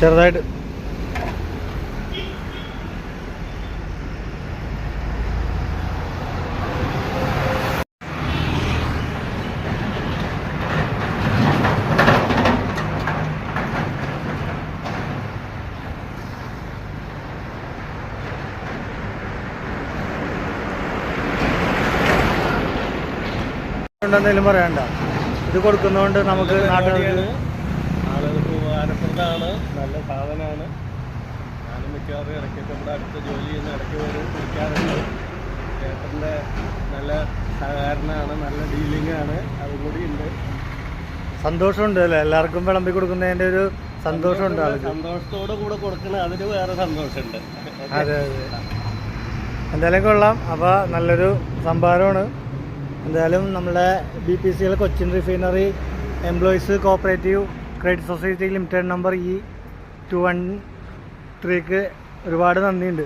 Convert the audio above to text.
ചെറുതായിട്ട്. എന്തെങ്കിലും പറയണ്ട ഇത് കൊടുക്കുന്നതുകൊണ്ട് നമുക്ക് ആളുകൾക്ക് ഉപകാരപ്രദമാണ് നല്ല സാധനമാണ്. ഞാനും മിക്കവാറും ഇടയ്ക്കൊക്കെ ഇവിടെ അടുത്ത ജോലി ചെയ്യുന്ന ഇടയ്ക്ക് വരും കുടിക്കാറുണ്ട് ചേട്ടന്റെ നല്ല സഹകരണമാണ് നല്ല ഡീലിംഗ് ആണ് അതും കൂടി ഉണ്ട്. സന്തോഷമുണ്ട് അല്ലേ? എല്ലാവർക്കും വിളമ്പി കൊടുക്കുന്നതിന്റെ ഒരു സന്തോഷമുണ്ട് സന്തോഷത്തോടു കൂടെ കൊടുക്കണ അതിന് വേറെ സന്തോഷമുണ്ട്. അതെ അതെ. എന്തായാലും കൊള്ളാം. അപ്പോൾ നല്ലൊരു സംഭാരമാണ്. എന്തായാലും നമ്മുടെ B P C L Cochin refinery employees cooperative credit society limited number E two one ത്രീക്ക് ഒരുപാട് നന്ദിയുണ്ട്.